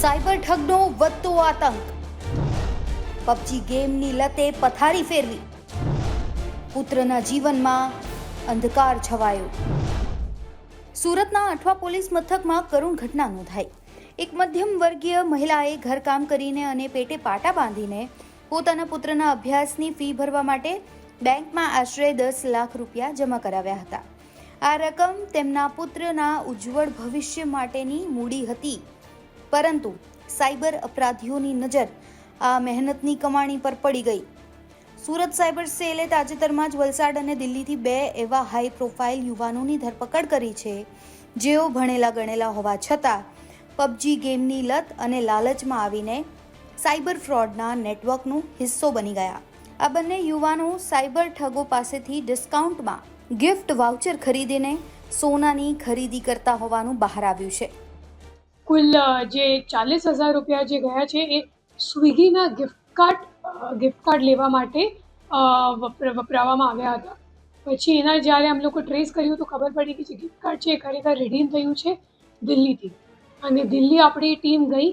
Cyber ઠગનો વધતો આતંક. PUBG ગેમની લતે પથારી ફેરવી. પુત્રના જીવનમાં અંધકાર છવાયો. સુરતના અઠવા પોલીસ મથકમાં કરુણ ઘટના નોંધાઈ. એક મધ્યમ વર્ગીય મહિલાએ ઘરકામ કરીને અને પેટે પાટા બાંધીને પોતાના પુત્રના અભ્યાસની ફી ભરવા માટે બેંકમાં આશરે દસ લાખ રૂપિયા જમા કરાવ્યા હતા. આ રકમ તેમના પુત્રના ઉજ્જવળ ભવિષ્ય માટેની મૂડી હતી. પરંતુ સાયબર અપરાધીઓની નજર આ મહેનતની કમાણી પર પડી ગઈ. સુરત સાયબર સેલે તાજેતરમાં જ વલસાડ અને દિલ્હીથી બે એવા હાઈ પ્રોફાઇલ યુવાનોની ધરપકડ કરી છે, જેઓ ભણેલા ગણેલા હોવા છતાં પબજી ગેમની લત અને લાલચમાં આવીને સાયબર ફ્રોડના નેટવર્કનો હિસ્સો બની ગયા. આ બંને યુવાનો સાયબર ઠગો પાસેથી ડિસ્કાઉન્ટમાં ગિફ્ટ વાઉચર ખરીદીને સોનાની ખરીદી કરતા હોવાનું બહાર આવ્યું છે. કુલ જે ચાલીસ હજાર રૂપિયા જે ગયા છે એ સ્વિગીના ગિફ્ટ કાર્ડ ગિફ્ટ કાર્ડ લેવા માટે વપરાવામાં આવ્યા હતા. પછી એના જ્યારે અમે લોકો ટ્રેસ કર્યું તો ખબર પડી કે જે ગિફ્ટ કાર્ડ છે એ ખરેખર રિડીમ થયું છે દિલ્હીથી. અને દિલ્હી આપણી ટીમ ગઈ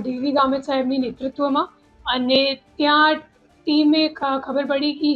ડીવી ગામિત સાહેબની નેતૃત્વમાં. અને ત્યાં ટીમે ખબર પડી કે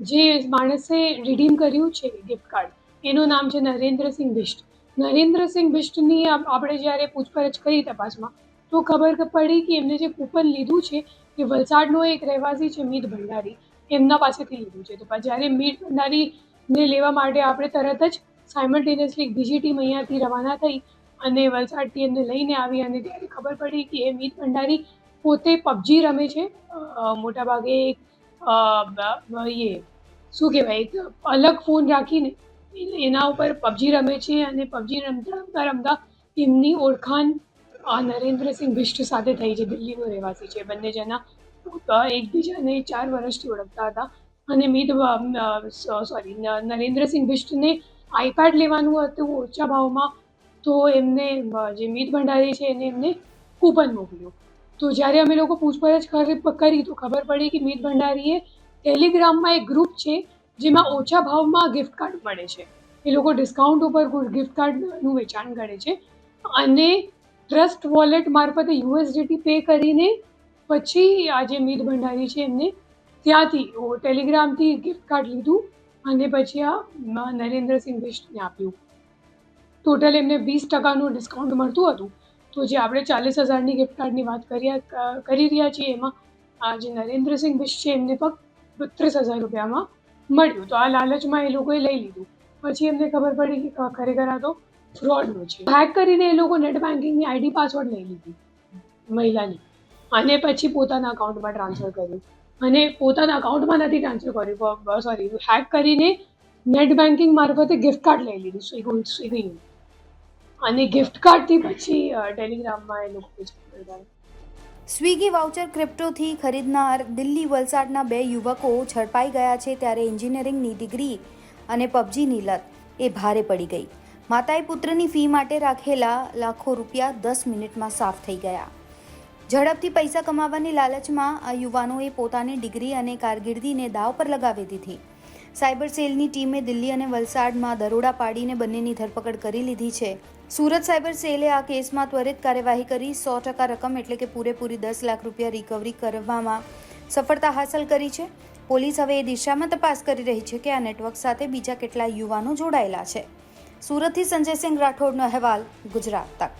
જે માણસે રિડીમ કર્યું છે ગિફ્ટ કાર્ડ એનું નામ છે નરેન્દ્રસિંહ બિષ્ટ. નરેન્દ્રસિંહ બિષ્ટની આપ- આપણે જ્યારે પૂછપરછ કરી તપાસમાં, તો ખબર પડી કે એમને જે કૂપન લીધું છે એ વલસાડનો એક રહેવાસી છે મીત ભંડારી. એમના પાસેથી લીધું છે. તો જ્યારે મીત ભંડારીને લેવા માટે આપણે તરત જ સાયમલ્ટેનિયસલી બીજી ટીમ અહીંયાથી રવાના થઈ અને વલસાડથી એમને લઈને આવી અને ત્યારે ખબર પડી કે એ મીત ભંડારી પોતે પબજી રમે છે. મોટાભાગે એક એ, શું કહેવાય, એક અલગ ફોન રાખીને એના ઉપર પબજી રમે છે અને પબજી રમતા રમતા રમતા એમની ઓળખાણ આ નરેન્દ્રસિંહ બિષ્ટ સાથે થઈ છે. દિલ્હીનો રહેવાસી છે. બંને જણા એકબીજાને ચાર વર્ષથી ઓળખતા હતા અને મીત સોરી નરેન્દ્રસિંહ બિષ્ટને આઈપેડ લેવાનું હતું ઓછા ભાવમાં તો એમને જે મીત ભંડારી છે એને એમને કૂપન મોકલ્યું. તો જ્યારે અમે લોકો પૂછપરછ કરી તો ખબર પડી કે મીત ભંડારીએ ટેલિગ્રામમાં એક ગ્રુપ છે જેમાં ઓછા ભાવમાં ગિફ્ટ કાર્ડ મળે છે. એ લોકો ડિસ્કાઉન્ટ ઉપર ગિફ્ટ કાર્ડનું વેચાણ કરે છે. અને ટ્રસ્ટ વોલેટ મારફતે યુએસડીટી પે કરીને પછી આ જે મીત ભંડારી છે એમને ત્યાંથી ટેલિગ્રામથી ગિફ્ટ કાર્ડ લીધું અને પછી આ નરેન્દ્રસિંહ બિષ્ટને આપ્યું. ટોટલ એમને વીસ ટકાનું ડિસ્કાઉન્ટ મળતું હતું. તો જે આપણે ચાલીસ હજારની ગિફ્ટ કાર્ડની વાત કરી રહ્યા છીએ એમાં આ જે નરેન્દ્રસિંહ બિશ છે એમને ફક્ત બત્રીસ હજાર રૂપિયામાં મળ્યું. તો આ લાલચમાં એ લોકોએ લઈ લીધું. પછી એમને ખબર પડી કે ખરેખર આ તો ફ્રોડનું છે. હેક કરીને એ લોકો નેટ બેન્કિંગની આઈડી પાસવર્ડ લઈ લીધી મહિલાની. અને પછી પોતાના અકાઉન્ટમાં ટ્રાન્સફર કર્યું. અને પોતાના અકાઉન્ટમાં નથી ટ્રાન્સફર કર્યું. સોરી હેક કરીને નેટ બેન્કિંગ મારફતે ગિફ્ટ કાર્ડ લઈ લીધું. સ્વિગી સ્વિગીનું અને ગિફ્ટ કાર્ડથી પછી ટેલિગ્રામમાં એ લોકો સ્વિગી વાઉચર ક્રિપ્ટોથી ખરીદનાર દિલ્હી વલસાડના બે યુવકો ઝડપાઈ ગયા છે ત્યારે એન્જિનિયરિંગની ડિગ્રી અને પબજીની લત એ ભારે પડી ગઈ. માતાએ પુત્રની ફી માટે રાખેલા લાખો રૂપિયા દસ મિનિટમાં સાફ થઈ ગયા. ઝડપથી પૈસા કમાવાની લાલચમાં આ યુવાનોએ પોતાની ડિગ્રી અને કારકિર્દીને દાવ પર લગાવી દીધી. સાયબર સેલની ટીમે દિલ્હી અને વલસાડમાં દરોડા પાડીને બંનેની ધરપકડ કરી લીધી છે. સુરત સાયબર સેલે આ કેસમાં ત્વરિત કાર્યવાહી કરી સો ટકા રકમ એટલે કે પૂરેપૂરી દસ લાખ રૂપિયા રિકવરી કરવામાં સફળતા હાંસલ કરી છે. પોલીસ હવે એ દિશામાં તપાસ કરી રહી છે કે આ નેટવર્ક સાથે બીજા કેટલા યુવાનો જોડાયેલા છે. સુરતથી સંજયસિંહ રાઠોડનો અહેવાલ ગુજરાત તક.